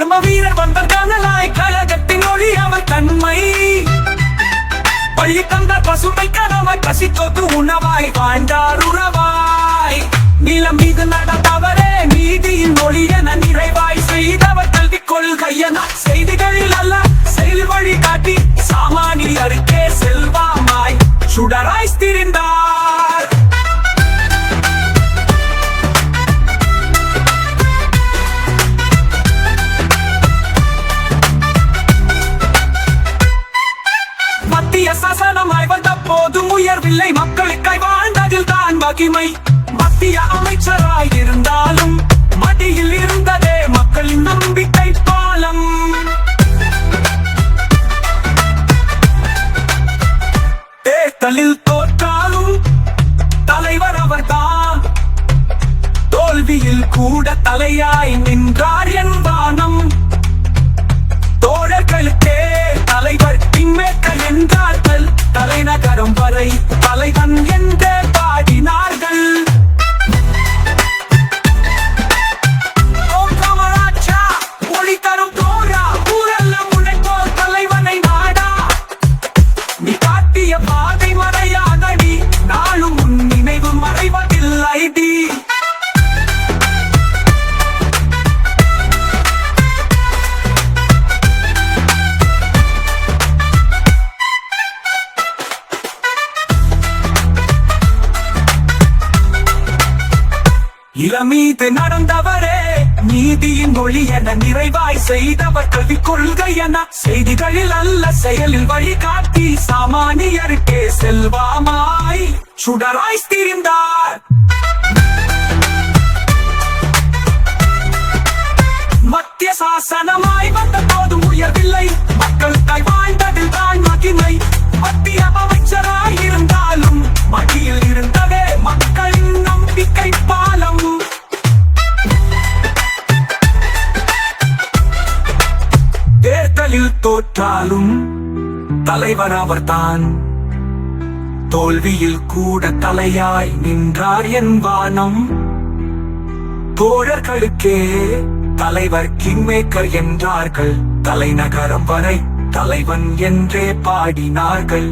கர்ம வீரர் வந்த கனலாய் கழகத்தின் ஒளி அவர் தன்மை. பள்ளி தந்த பசுமை கனவாய் பசி தோத்து உணவாய் வாழ்ந்தார் உறவாய். நிலம் மீது நட சாசனமாய் வந்த போதும் உயர்வில்லை. மக்களுக்காய் வாழ்ந்ததில் தான் மகிமை. மத்திய அமைச்சராய் இருந்தாலும் மடியில் இருந்ததே மக்களின் நம்பிக்கை பாலம். தேர்தலில் தோற்றாலும் தலைவர் அவர்தான். தோல்வியில் கூட தலையாய் நின்றார் என்பானம் தோழ காட்டிய பாதை மறையாதடி நாளும் உன் நினைவு மறைவதில்லை டி. இளமீது நடந்தவரே நீதியின் மொழி என நிறைவாய் செய்தவர் கல்வி கொள்கை என. செய்திகளில் அல்ல செயலில் வழிகாட்டி சாமானியருக்கே செல்வாமாய் சுடராய் திரிந்தார். மத்திய சாசனமாய் வந்த போதும் உயர்வில்லை. மக்கள் மக்களுக்காய் வாழ்ந்ததில் தான் மகிமை. மத்திய தேர்தலில் தோற்றாலும் தலைவர் அவர்தான். தோல்வியில் கூட தலையாய் நின்றார் என் வானம். தோழர்களுக்கே தலைவர் கிங்மேக்கர் என்றார்கள். தலைநகரம் வரை தலைவன் என்றே பாடினார்கள்.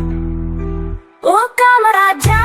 ஓ காமராஜா